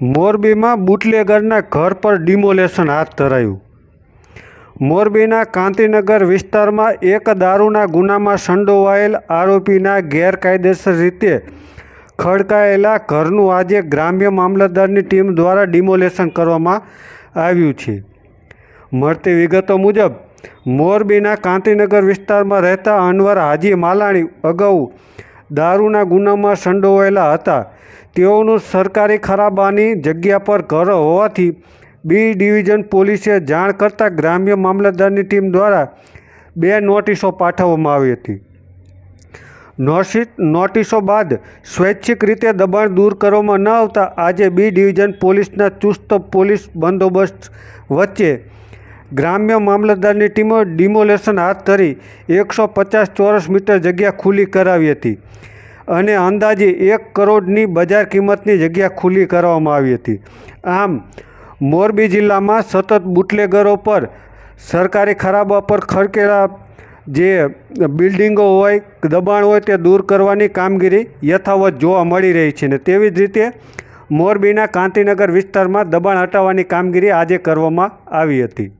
મોરબીમાં બુટલેગરના ઘર પર ડિમોલેશન હાથ ધરાયું. મોરબીના કાંતિનગર વિસ્તારમાં એક દારૂના ગુનામાં સંડોવાયેલ આરોપીના ગેરકાયદેસર રીતે ખડકાયેલા ઘરનું આજે ગ્રામ્ય મામલતદારની ટીમ દ્વારા ડિમોલેશન કરવામાં આવ્યું છે. મળતી વિગતો મુજબ, મોરબીના કાંતિનગર વિસ્તારમાં રહેતા અનવર હાજી માલાણી અગાઉ દારૂના ગુનામાં સંડોવાયેલા હતા. તેઓનું સરકારી ખરાબાની જગ્યા પર ઘર હોવાથી બી ડિવિઝન પોલીસે જાણ કરતાં ગ્રામ્ય મામલતદારની ટીમ દ્વારા બે નોટિસો પાઠવવામાં આવી હતી. નોટિસ નોટિસો બાદ સ્વૈચ્છિક રીતે દબાણ દૂર કરવામાં ન આવતા આજે બી ડિવિઝન પોલીસના ચુસ્ત પોલીસ બંદોબસ્ત વચ્ચે ગ્રામ્ય મામલતદારની ટીમો ડિમોલેશન હાથ ધરી એકસો પચાસ ચોરસ મીટર જગ્યા ખુલ્લી કરાવી હતી. અને અંદાજે એક કરોડની બજાર કિંમતની જગ્યા ખુલ્લી કરવામાં આવી હતી. આમ, મોરબી જિલ્લામાં સતત બુટલેગરો પર સરકારી ખરાબા પર ખડકેલા જે બિલ્ડિંગો હોય, દબાણ હોય તે દૂર કરવાની કામગીરી યથાવત જોવા મળી રહી છે ને તેવી જ રીતે મોરબીના કાંતિનગર વિસ્તારમાં દબાણ હટાવવાની કામગીરી આજે કરવામાં આવી હતી.